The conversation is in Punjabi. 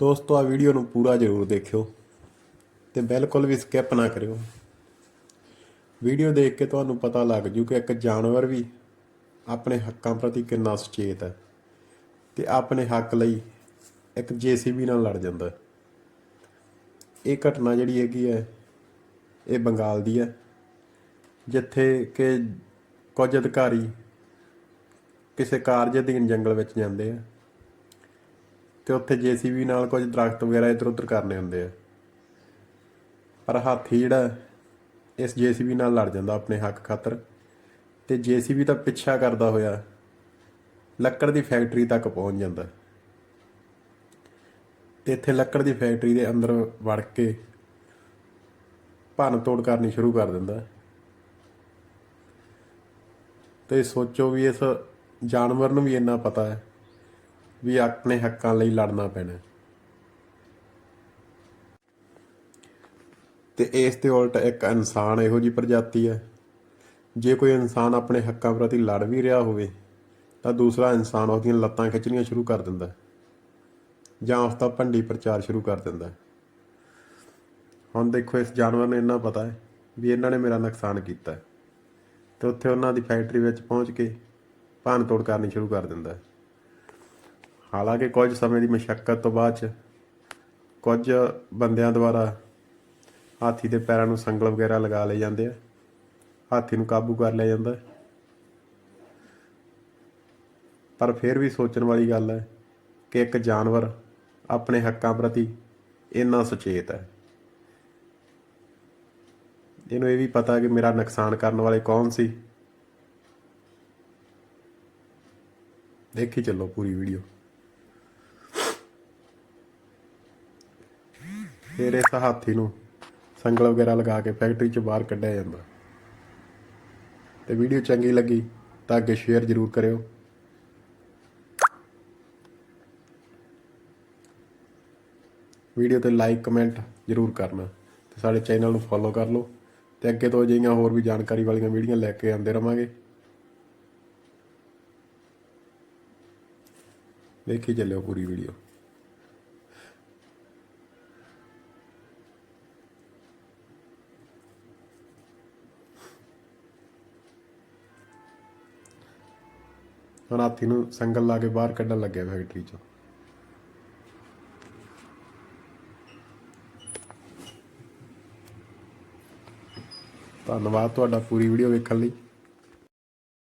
ਦੋਸਤੋ ਆ ਵੀਡੀਓ ਨੂੰ ਪੂਰਾ ਜ਼ਰੂਰ ਦੇਖਿਓ ਤੇ ਬਿਲਕੁਲ ਵੀ ਸਕਿਪ ਨਾ ਕਰਿਓ। ਵੀਡੀਓ ਦੇਖ ਕੇ ਤੁਹਾਨੂੰ ਪਤਾ ਲੱਗ ਜੂ ਕਿ ਇੱਕ ਜਾਨਵਰ ਵੀ ਆਪਣੇ ਹੱਕਾਂ ਪ੍ਰਤੀ ਕਿੰਨਾ ਸੁਚੇਤ ਹੈ ਤੇ ਆਪਣੇ ਹੱਕ ਲਈ ਇੱਕ ਜੀਸੀਬੀ ਨਾਲ ਲੜ ਜਾਂਦਾ ਇਹ ਘਟਨਾ ਜਿਹੜੀ ਹੈਗੀ ਹੈ, ਇਹ ਬੰਗਾਲ ਦੀ ਹੈ, ਜਿੱਥੇ ਕਿ ਕੁਝ ਅਧਿਕਾਰੀ ਕਿਸੇ ਕਾਰਜ ਅਧੀਨ ਜੰਗਲ ਵਿੱਚ ਜਾਂਦੇ ਆ। ਤੇ ਉੱਥੇ ਜੀਸੀਬੀ ਨਾਲ ਕੁਝ ਦਰਖਤ ਵਗੈਰਾ ਇੱਧਰ ਉੱਧਰ ਕਰਨੇ ਹੁੰਦੇ ਆ। ਪਰ ਹਾਥੀ ਜਿਹੜਾ ਇਸ ਜੀਸੀਬੀ ਨਾਲ ਲੜ ਜਾਂਦਾ ਆਪਣੇ ਹੱਕ ਖਾਤਰ। ਤੇ ਜੀਸੀਬੀ ਦਾ ਪਿੱਛਾ ਕਰਦਾ ਹੋਇਆ, ਲੱਕੜ ਦੀ ਫੈਕਟਰੀ ਤੱਕ ਪਹੁੰਚ ਜਾਂਦਾ। ਤੇ ਇੱਥੇ ਲੱਕੜ ਦੀ ਫੈਕਟਰੀ ਦੇ ਅੰਦਰ ਵੜ ਕੇ ਭੰਨ ਤੋੜ ਕਰਨੀ ਸ਼ੁਰੂ ਕਰ ਦਿੰਦਾ। ਤੇ ਸੋਚੋ ਵੀ ਇਸ ਜਾਨਵਰ ਨੂੰ ਵੀ ਇੰਨਾ ਪਤਾ ਹੈ ਵੀ ਆਪਣੇ ਹੱਕਾਂ ਲਈ ਲੜਨਾ ਪੈਣਾ ਹੈ। ਤੇ ਇਸ ਦੇ ਉਲਟ ਇੱਕ ਇਨਸਾਨ ਇਹੋ ਜੀ ਪ੍ਰਜਾਤੀ ਹੈ, ਜੇ ਕੋਈ ਇਨਸਾਨ ਆਪਣੇ ਹੱਕਾਂ ਪ੍ਰਤੀ ਲੜ ਵੀ ਰਿਹਾ ਹੋਵੇ, ਤਾਂ ਦੂਸਰਾ ਇਨਸਾਨ ਉਹਦੀਆਂ ਲੱਤਾਂ ਖਿੱਚਣੀਆਂ ਸ਼ੁਰੂ ਕਰ ਦਿੰਦਾ ਜਾਂ ਉਸ ਦਾ ਭੰਡੀ ਪ੍ਰਚਾਰ ਸ਼ੁਰੂ ਕਰ ਦਿੰਦਾ ਹੁਣ ਦੇਖੋ, ਇਸ ਜਾਨਵਰ ਨੂੰ ਇੰਨਾ ਪਤਾ ਹੈ ਵੀ ਇਹਨਾਂ ਨੇ ਮੇਰਾ ਨੁਕਸਾਨ ਕੀਤਾ ਹੈ, ਤੇ ਉੱਥੇ ਉਹਨਾਂ ਦੀ ਫੈਕਟਰੀ ਵਿੱਚ ਪਹੁੰਚ ਕੇ ਭੰਨ ਤੋੜ ਕਰਨੀ ਸ਼ੁਰੂ ਕਰ ਦਿੰਦਾ ਹਾਲਾਂਕਿ ਕੁਝ ਸਮੇਂ ਦੀ ਮਸ਼ੱਕਤ ਤੋਂ ਬਾਅਦ ਚ ਕੁਝ ਬੰਦਿਆਂ ਦੁਆਰਾ ਹਾਥੀ ਦੇ ਪੈਰਾਂ ਨੂੰ ਸੰਗਲ ਵਗੈਰਾ ਲਗਾ ਲਏ ਜਾਂਦੇ ਆ। ਹਾਥੀ ਨੂੰ ਕਾਬੂ ਕਰ ਲਿਆ ਜਾਂਦਾ। ਪਰ ਫਿਰ ਵੀ ਸੋਚਣ ਵਾਲੀ ਗੱਲ ਹੈ ਕਿ ਇੱਕ ਜਾਨਵਰ ਆਪਣੇ ਹੱਕਾਂ ਪ੍ਰਤੀ ਇੰਨਾ ਸੁਚੇਤ ਹੈ। ਇਹਨੂੰ ਇਹ ਵੀ ਪਤਾ ਕਿ ਮੇਰਾ ਨੁਕਸਾਨ ਕਰਨ ਵਾਲੇ ਕੌਣ ਸੀ। ਦੇਖੀ ਚੱਲੋ ਪੂਰੀ ਵੀਡੀਓ। ਫਿਰ ਇਸ ਹਾਥੀ ਨੂੰ ਸੰਗਲ ਵਗੈਰਾ ਲਗਾ ਕੇ ਫੈਕਟਰੀ 'ਚ ਬਾਹਰ ਕੱਢਿਆ ਜਾਂਦਾ। ਤੇ ਵੀਡੀਓ ਚੰਗੀ ਲੱਗੀ ਤਾਂ ਅੱਗੇ ਸ਼ੇਅਰ ਜ਼ਰੂਰ ਕਰਿਓ। ਵੀਡੀਓ ਤੇ ਲਾਈਕ, ਕਮੈਂਟ ਜ਼ਰੂਰ ਕਰਨਾ ਤੇ ਸਾਡੇ ਚੈਨਲ ਨੂੰ ਫੋਲੋ ਕਰ ਲਓ ਤੇ ਅੱਗੇ ਤੋਂ ਅਜਿਹੀਆਂ ਹੋਰ ਵੀ ਜਾਣਕਾਰੀ ਵਾਲੀਆਂ ਵੀਡੀਓ ਲੈ ਕੇ ਆਉਂਦੇ ਰਵਾਂਗੇ। ਦੇਖੀ ਚੱਲਿਓ ਪੂਰੀ ਵੀਡੀਓ। ਹੁਣ ਹਾਥੀ ਨੂੰ ਸੰਗਲ ਲਾ ਕੇ ਬਾਹਰ ਕੱਢਣ ਲੱਗਿਆ ਫੈਕਟਰੀ ਚੋਂ। ਧੰਨਵਾਦ ਤੁਹਾਡਾ ਪੂਰੀ ਵੀਡੀਓ ਵੇਖਣ ਲਈ।